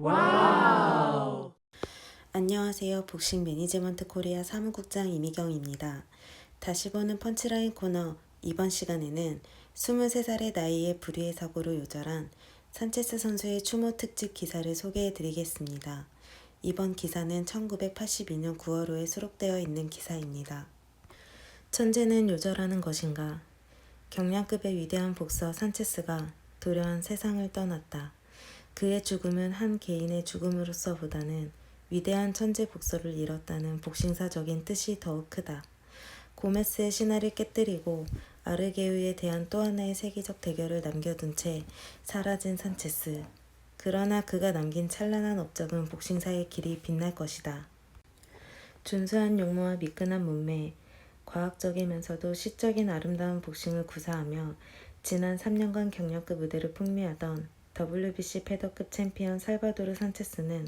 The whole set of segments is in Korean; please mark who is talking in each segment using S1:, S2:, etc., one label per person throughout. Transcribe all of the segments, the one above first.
S1: 와우.
S2: 안녕하세요. 복싱 매니지먼트 코리아 사무국장 이미경입니다. 다시 보는 펀치라인 코너 이번 시간에는 23살의 나이에 불의의 사고로 요절한 산체스 선수의 추모 특집 기사를 소개해 드리겠습니다. 이번 기사는 1982년 9월호에 수록되어 있는 기사입니다. 천재는 요절하는 것인가? 경량급의 위대한 복서 산체스가 도려한 세상을 떠났다. 그의 죽음은 한 개인의 죽음으로서보다는 위대한 천재 복서를 잃었다는 복싱사적인 뜻이 더욱 크다. 고메스의 신화를 깨뜨리고 아르게우에 대한 또 하나의 세계적 대결을 남겨둔 채 사라진 산체스. 그러나 그가 남긴 찬란한 업적은 복싱사의 길이 빛날 것이다. 준수한 용모와 미끈한 몸매, 과학적이면서도 시적인 아름다운 복싱을 구사하며 지난 3년간 경력급 무대를 풍미하던 WBC 패더급 챔피언 살바도르 산체스는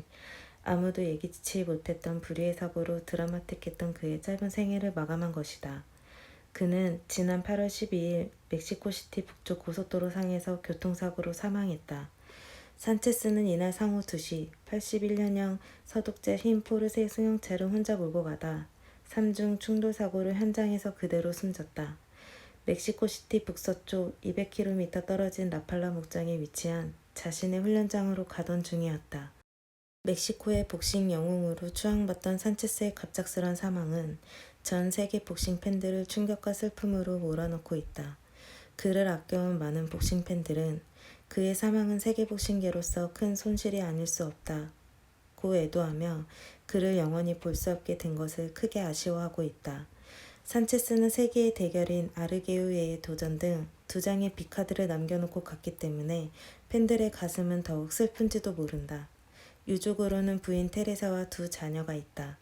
S2: 아무도 예기치 못했던 불의의 사고로 드라마틱했던 그의 짧은 생애를 마감한 것이다. 그는 지난 8월 12일 멕시코시티 북쪽 고속도로 상에서 교통사고로 사망했다. 산체스는 이날 상후 2시 81년형 서독제 흰 포르쉐 승용차를 혼자 몰고 가다 3중 충돌 사고로 현장에서 그대로 숨졌다. 멕시코시티 북서쪽 200km 떨어진 라팔라 목장에 위치한 자신의 훈련장으로 가던 중이었다. 멕시코의 복싱 영웅으로 추앙받던 산체스의 갑작스런 사망은 전 세계 복싱 팬들을 충격과 슬픔으로 몰아넣고 있다. 그를 아껴온 많은 복싱 팬들은 그의 사망은 세계 복싱계로서 큰 손실이 아닐 수 없다. 고 애도하며 그를 영원히 볼 수 없게 된 것을 크게 아쉬워하고 있다. 산체스는 세계의 대결인 아르게우에의 도전 등 두 장의 비카드를 남겨놓고 갔기 때문에 팬들의 가슴은 더욱 슬픈지도 모른다. 유족으로는 부인 테레사와 두 자녀가 있다.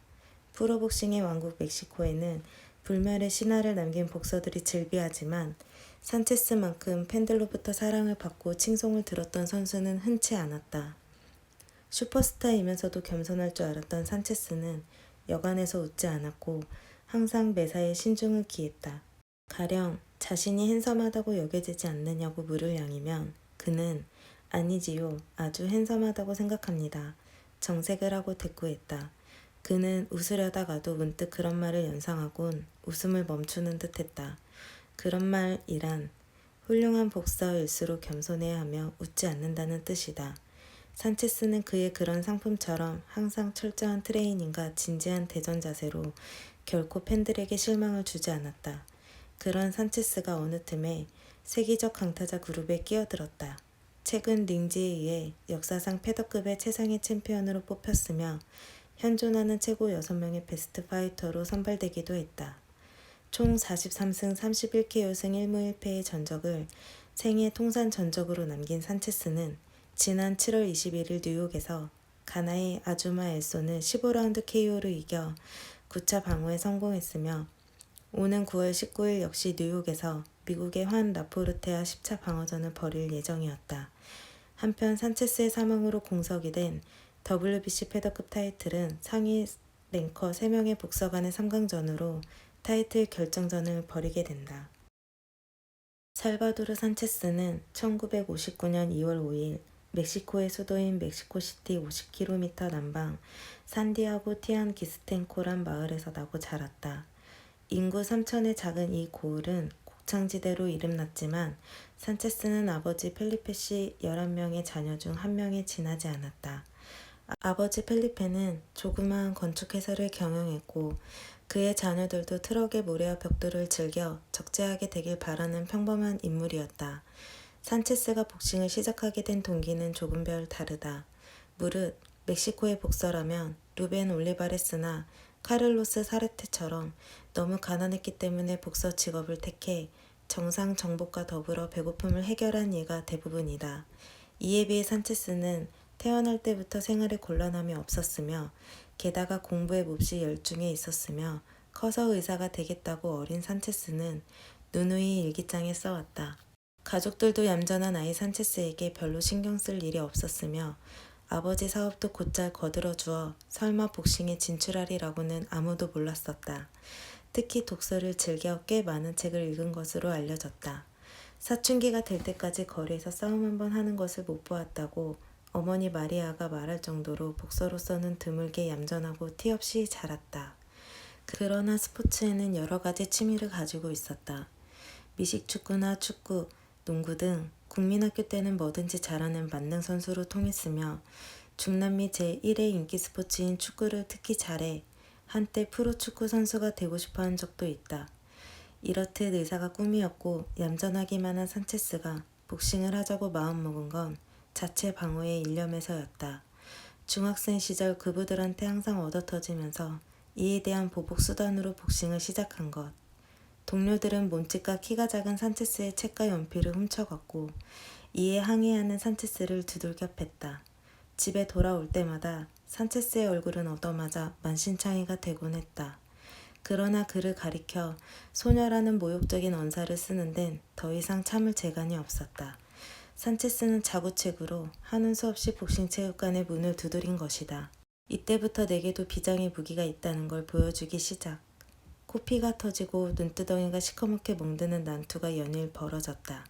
S2: 프로복싱의 왕국 멕시코에는 불멸의 신화를 남긴 복서들이 즐비하지만 산체스만큼 팬들로부터 사랑을 받고 칭송을 들었던 선수는 흔치 않았다. 슈퍼스타이면서도 겸손할 줄 알았던 산체스는 여간에서 웃지 않았고 항상 매사에 신중을 기했다. 가령 자신이 핸섬하다고 여겨지지 않느냐고 물을 양이면 그는 아니지요. 아주 핸섬하다고 생각합니다. 정색을 하고 대꾸했다. 그는 웃으려다가도 문득 그런 말을 연상하곤 웃음을 멈추는 듯 했다. 그런 말이란 훌륭한 복서일수록 겸손해야 하며 웃지 않는다는 뜻이다. 산체스는 그의 그런 상품처럼 항상 철저한 트레이닝과 진지한 대전 자세로 결코 팬들에게 실망을 주지 않았다. 그런 산체스가 어느 틈에 세계적 강타자 그룹에 끼어들었다. 최근 링지에 의해 역사상 패더급의 최상의 챔피언으로 뽑혔으며 현존하는 최고 6명의 베스트 파이터로 선발되기도 했다. 총 43승 31KO 승 1무 1패의 전적을 생애 통산 전적으로 남긴 산체스는 지난 7월 21일 뉴욕에서 가나의 아주마 엘소는 15라운드 KO를 이겨 9차 방어에 성공했으며 오는 9월 19일 역시 뉴욕에서 미국의 환 라포르테와 10차 방어전을 벌일 예정이었다. 한편 산체스의 사망으로 공석이 된 WBC 패더급 타이틀은 상위 랭커 3명의 복서 간의 3강전으로 타이틀 결정전을 벌이게 된다. 살바도르 산체스는 1959년 2월 5일 멕시코의 수도인 멕시코시티 50km 남방 산디아고 티안 기스텐코란 마을에서 나고 자랐다. 인구 3천의 작은 이 고을은 곡창지대로 이름났지만 산체스는 아버지 펠리페 씨 11명의 자녀 중 한 명에 지나지 않았다. 아버지 펠리페는 조그마한 건축회사를 경영했고 그의 자녀들도 트럭의 모래와 벽돌을 즐겨 적재하게 되길 바라는 평범한 인물이었다. 산체스가 복싱을 시작하게 된 동기는 조금별 다르다. 무릇 멕시코의 복서라면 루벤 올리바레스나 카를로스 사르테처럼 너무 가난했기 때문에 복서 직업을 택해 정상 정복과 더불어 배고픔을 해결한 예가 대부분이다. 이에 비해 산체스는 태어날 때부터 생활에 곤란함이 없었으며 게다가 공부에 몹시 열중해 있었으며 커서 의사가 되겠다고 어린 산체스는 누누이 일기장에 써왔다. 가족들도 얌전한 아이 산체스에게 별로 신경 쓸 일이 없었으며 아버지 사업도 곧잘 거들어 주어 설마 복싱에 진출하리라고는 아무도 몰랐었다. 특히 독서를 즐겨 꽤 많은 책을 읽은 것으로 알려졌다. 사춘기가 될 때까지 거리에서 싸움 한 번 하는 것을 못 보았다고 어머니 마리아가 말할 정도로 복서로서는 드물게 얌전하고 티 없이 자랐다. 그러나 스포츠에는 여러 가지 취미를 가지고 있었다. 미식축구나 축구, 농구 등 국민학교 때는 뭐든지 잘하는 만능 선수로 통했으며 중남미 제1의 인기 스포츠인 축구를 특히 잘해 한때 프로축구 선수가 되고 싶어 한 적도 있다. 이렇듯 의사가 꿈이었고 얌전하기만 한 산체스가 복싱을 하자고 마음먹은 건 자체 방어의 일념에서였다. 중학생 시절 그부들한테 항상 얻어터지면서 이에 대한 보복 수단으로 복싱을 시작한 것. 동료들은 몸집과 키가 작은 산체스의 책과 연필을 훔쳐갔고 이에 항의하는 산체스를 두들겨 팼다. 집에 돌아올 때마다 산체스의 얼굴은 얻어맞아 만신창이가 되곤 했다. 그러나 그를 가리켜 소녀라는 모욕적인 언사를 쓰는 데는 더 이상 참을 재간이 없었다. 산체스는 자구책으로 하는 수 없이 복싱체육관의 문을 두드린 것이다. 이때부터 내게도 비장의 무기가 있다는 걸 보여주기 시작. 코피가 터지고 눈두덩이가 시커멓게 멍드는 난투가 연일 벌어졌다.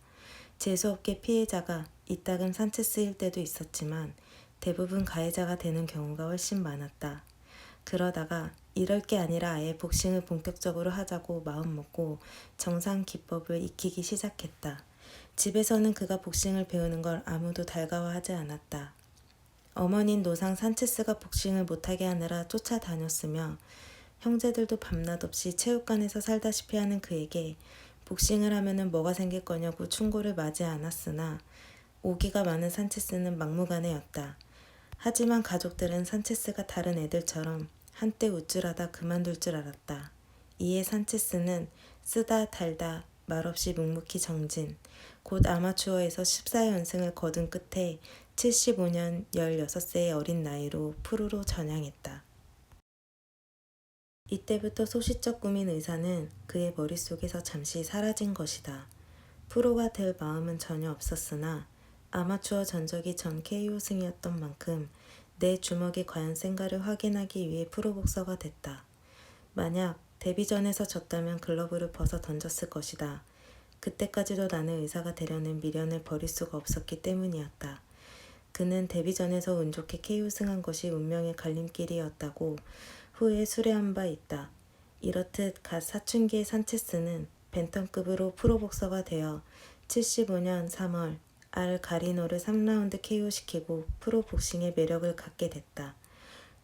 S2: 재수없게 피해자가 이따금 산체스일 때도 있었지만 대부분 가해자가 되는 경우가 훨씬 많았다. 그러다가 이럴 게 아니라 아예 복싱을 본격적으로 하자고 마음먹고 정상 기법을 익히기 시작했다. 집에서는 그가 복싱을 배우는 걸 아무도 달가워하지 않았다. 어머닌 노상 산체스가 복싱을 못하게 하느라 쫓아다녔으며 형제들도 밤낮 없이 체육관에서 살다시피 하는 그에게 복싱을 하면은 뭐가 생길 거냐고 충고를 맞이 않았으나 오기가 많은 산체스는 막무가내였다. 하지만 가족들은 산체스가 다른 애들처럼 한때 우쭐하다 그만둘 줄 알았다. 이에 산체스는 쓰다 달다 말없이 묵묵히 정진, 곧 아마추어에서 14연승을 거둔 끝에 75년 16세의 어린 나이로 프로로 전향했다. 이때부터 소시적 꾸민 의사는 그의 머릿속에서 잠시 사라진 것이다. 프로가 될 마음은 전혀 없었으나 아마추어 전적이 전 KO 승이었던 만큼 내 주먹이 과연 센가를 확인하기 위해 프로 복서가 됐다. 만약 데뷔전에서 졌다면 글러브를 벗어 던졌을 것이다. 그때까지도 나는 의사가 되려는 미련을 버릴 수가 없었기 때문이었다. 그는 데뷔전에서 운 좋게 KO 승한 것이 운명의 갈림길이었다고 후에 수뢰한 바 있다. 이렇듯 갓 사춘기의 산체스는 벤턴급으로 프로복서가 되어 75년 3월 알 가리노를 3라운드 KO시키고 프로복싱의 매력을 갖게 됐다.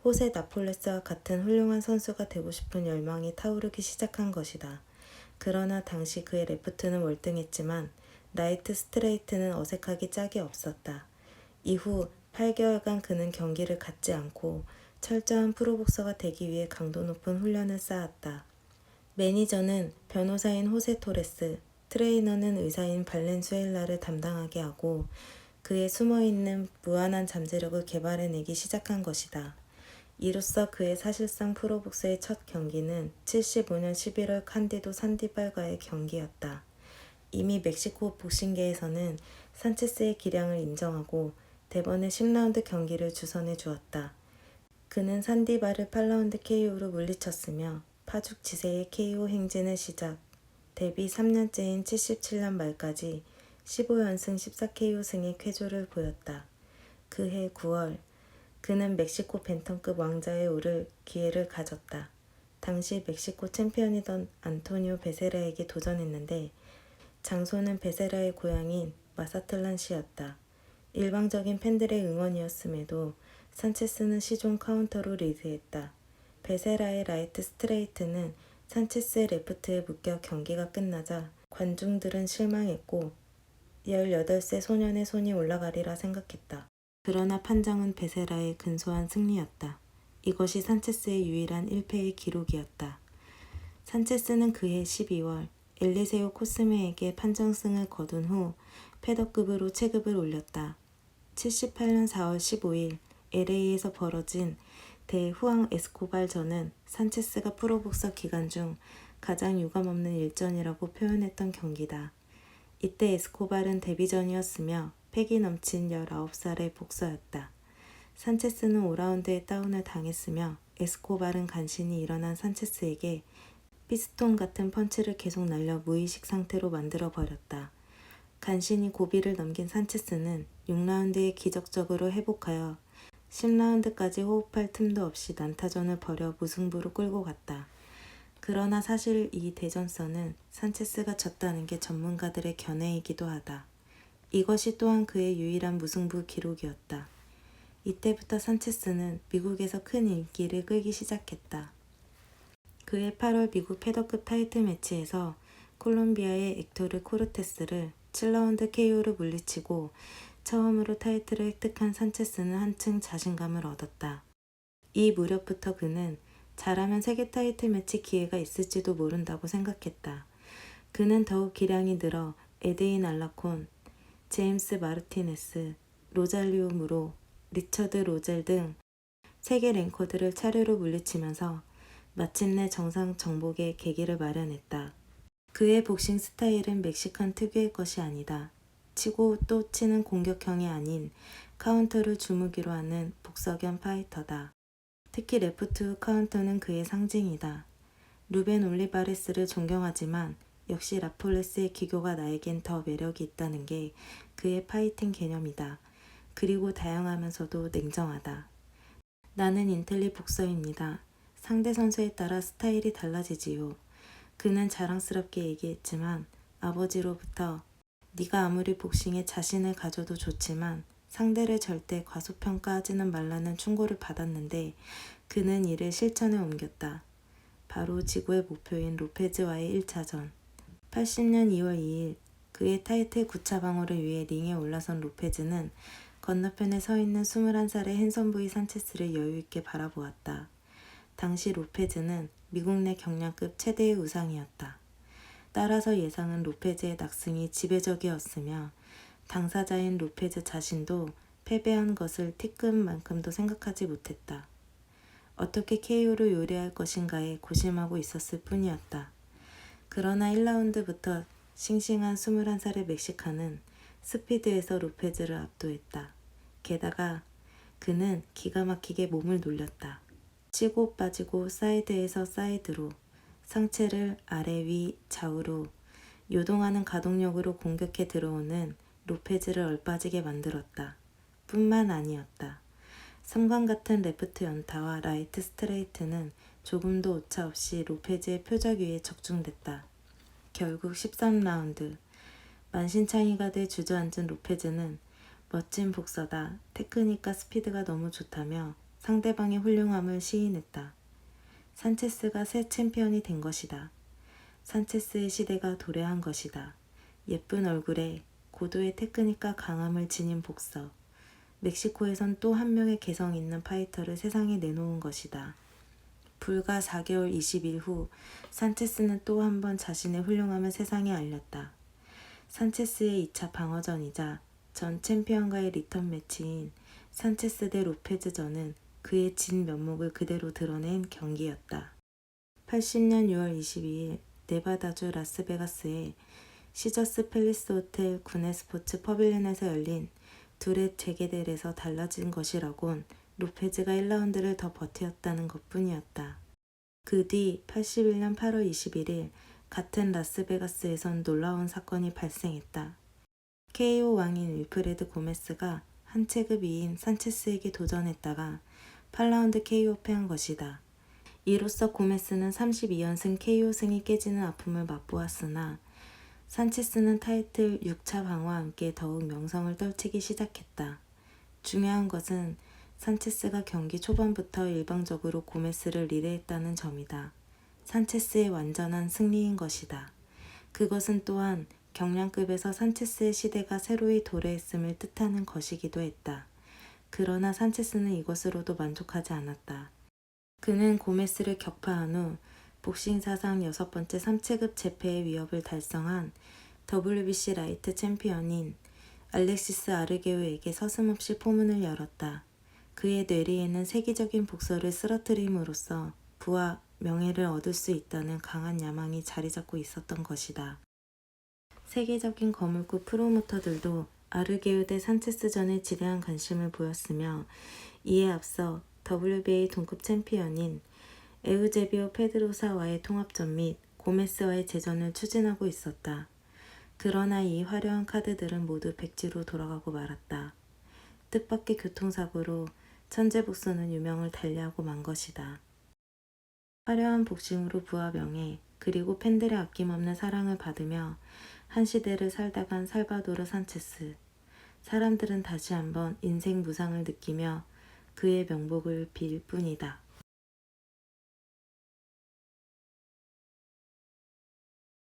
S2: 호세 나폴레스와 같은 훌륭한 선수가 되고 싶은 열망이 타오르기 시작한 것이다. 그러나 당시 그의 레프트는 월등했지만 라이트 스트레이트는 어색하기 짝이 없었다. 이후 8개월간 그는 경기를 갖지 않고 철저한 프로복서가 되기 위해 강도 높은 훈련을 쌓았다. 매니저는 변호사인 호세 토레스, 트레이너는 의사인 발렌수엘라를 담당하게 하고 그의 숨어있는 무한한 잠재력을 개발해내기 시작한 것이다. 이로써 그의 사실상 프로복서의 첫 경기는 75년 11월 칸디도 산디발과의 경기였다. 이미 멕시코 복싱계에서는 산체스의 기량을 인정하고 대번에 10라운드 경기를 주선해 주었다. 그는 산디발을 8라운드 KO로 물리쳤으며 파죽 지세의 KO 행진을 시작. 데뷔 3년째인 77년 말까지 15연승 14KO 승의 쾌조를 보였다. 그해 9월 그는 멕시코 벤턴급 왕자에 오를 기회를 가졌다. 당시 멕시코 챔피언이던 안토니오 베세라에게 도전했는데 장소는 베세라의 고향인 마사틀란시였다. 일방적인 팬들의 응원이었음에도 산체스는 시종 카운터로 리드했다. 베세라의 라이트 스트레이트는 산체스의 레프트에 묶여 경기가 끝나자 관중들은 실망했고 18세 소년의 손이 올라가리라 생각했다. 그러나 판정은 베세라의 근소한 승리였다. 이것이 산체스의 유일한 1패의 기록이었다. 산체스는 그해 12월 엘리세오 코스메에게 판정승을 거둔 후 패더급으로 체급을 올렸다. 78년 4월 15일 LA에서 벌어진 대후앙 에스코발 전은 산체스가 프로복서 기간 중 가장 유감없는 일전이라고 표현했던 경기다. 이때 에스코발은 데뷔전이었으며 패기 넘친 19살의 복서였다. 산체스는 5라운드에 다운을 당했으며 에스코발은 간신히 일어난 산체스에게 피스톤 같은 펀치를 계속 날려 무의식 상태로 만들어 버렸다. 간신히 고비를 넘긴 산체스는 6라운드에 기적적으로 회복하여 10라운드까지 호흡할 틈도 없이 난타전을 벌여 무승부로 끌고 갔다. 그러나 사실 이 대전서는 산체스가 졌다는 게 전문가들의 견해이기도 하다. 이것이 또한 그의 유일한 무승부 기록이었다. 이때부터 산체스는 미국에서 큰 인기를 끌기 시작했다. 그의 8월 미국 패더급 타이틀 매치에서 콜롬비아의 엑토르 코르테스를 7라운드 KO로 물리치고 처음으로 타이틀을 획득한 산체스는 한층 자신감을 얻었다. 이 무렵부터 그는 잘하면 세계 타이틀 매치 기회가 있을지도 모른다고 생각했다. 그는 더욱 기량이 늘어 에드인 알라콘, 제임스 마르티네스, 로잘리오 무로, 리처드 로젤 등 세계 랭커들을 차례로 물리치면서 마침내 정상 정복의 계기를 마련했다. 그의 복싱 스타일은 멕시칸 특유의 것이 아니다. 치고 또 치는 공격형이 아닌 카운터를 주무기로 하는 복서견 파이터다. 특히 레프트 후 카운터는 그의 상징이다. 루벤 올리바레스를 존경하지만 역시 라폴레스의 기교가 나에겐 더 매력이 있다는 게 그의 파이팅 개념이다. 그리고 다양하면서도 냉정하다. 나는 인텔리 복서입니다. 상대 선수에 따라 스타일이 달라지지요. 그는 자랑스럽게 얘기했지만 아버지로부터 네가 아무리 복싱에 자신을 가져도 좋지만 상대를 절대 과소평가하지는 말라는 충고를 받았는데 그는 이를 실천에 옮겼다. 바로 지구의 목표인 로페즈와의 1차전. 80년 2월 2일 그의 타이틀 9차 방어를 위해 링에 올라선 로페즈는 건너편에 서 있는 21살의 핸섬 부이 산체스를 여유있게 바라보았다. 당시 로페즈는 미국 내 경량급 최대의 우상이었다. 따라서 예상은 로페즈의 낙승이 지배적이었으며 당사자인 로페즈 자신도 패배한 것을 티끔만큼도 생각하지 못했다. 어떻게 KO를 요리할 것인가에 고심하고 있었을 뿐이었다. 그러나 1라운드부터 싱싱한 21살의 멕시칸은 스피드에서 로페즈를 압도했다. 게다가 그는 기가 막히게 몸을 놀렸다. 치고 빠지고 사이드에서 사이드로 상체를 아래 위 좌우로 요동하는 가동력으로 공격해 들어오는 로페즈를 얼빠지게 만들었다. 뿐만 아니었다. 섬광 같은 레프트 연타와 라이트 스트레이트는 조금도 오차 없이 로페즈의 표적 위에 적중됐다. 결국 13라운드 만신창이가 돼 주저앉은 로페즈는 멋진 복서다. 테크닉과 스피드가 너무 좋다며 상대방의 훌륭함을 시인했다. 산체스가 새 챔피언이 된 것이다. 산체스의 시대가 도래한 것이다. 예쁜 얼굴에 고도의 테크닉과 강함을 지닌 복서. 멕시코에선 또 한 명의 개성 있는 파이터를 세상에 내놓은 것이다. 불과 4개월 20일 후 산체스는 또 한 번 자신의 훌륭함을 세상에 알렸다. 산체스의 2차 방어전이자 전 챔피언과의 리턴 매치인 산체스 대 로페즈전은 그의 진 면목을 그대로 드러낸 경기였다. 80년 6월 22일 네바다주 라스베가스의 시저스 팰리스 호텔 구내 스포츠 퍼빌리언에서 열린 둘의 재개대에서 달라진 것이라곤 로페즈가 1라운드를 더 버텼다는 것 뿐이었다. 그 뒤 81년 8월 21일 같은 라스베가스에선 놀라운 사건이 발생했다. KO 왕인 윌프레드 고메스가 한 체급 위인 산체스에게 도전했다가 8라운드 KO 패한 것이다. 이로써 고메스는 32연승 KO승이 깨지는 아픔을 맛보았으나 산체스는 타이틀 6차 방어와 함께 더욱 명성을 떨치기 시작했다. 중요한 것은 산체스가 경기 초반부터 일방적으로 고메스를 리드했다는 점이다. 산체스의 완전한 승리인 것이다. 그것은 또한 경량급에서 산체스의 시대가 새로이 도래했음을 뜻하는 것이기도 했다. 그러나 산체스는 이것으로도 만족하지 않았다. 그는 고메스를 격파한 후 복싱 사상 여섯 번째 3체급 재패의 위협을 달성한 WBC 라이트 챔피언인 알렉시스 아르게오에게 서슴없이 포문을 열었다. 그의 뇌리에는 세계적인 복서를 쓰러뜨림으로써 부와 명예를 얻을 수 있다는 강한 야망이 자리 잡고 있었던 것이다. 세계적인 거물급 프로모터들도 아르게우 대 산체스전에 지대한 관심을 보였으며 이에 앞서 WBA 동급 챔피언인 에우제비오 페드로사와의 통합전 및 고메스와의 재전을 추진하고 있었다. 그러나 이 화려한 카드들은 모두 백지로 돌아가고 말았다. 뜻밖의 교통사고로 천재 복수는 유명을 달리하고 만 것이다. 화려한 복싱으로 부와 명예, 그리고 팬들의 아낌없는 사랑을 받으며 한 시대를 살다 간 살바도르 산체스. 사람들은 다시 한번 인생 무상을 느끼며 그의 명복을 빌 뿐이다.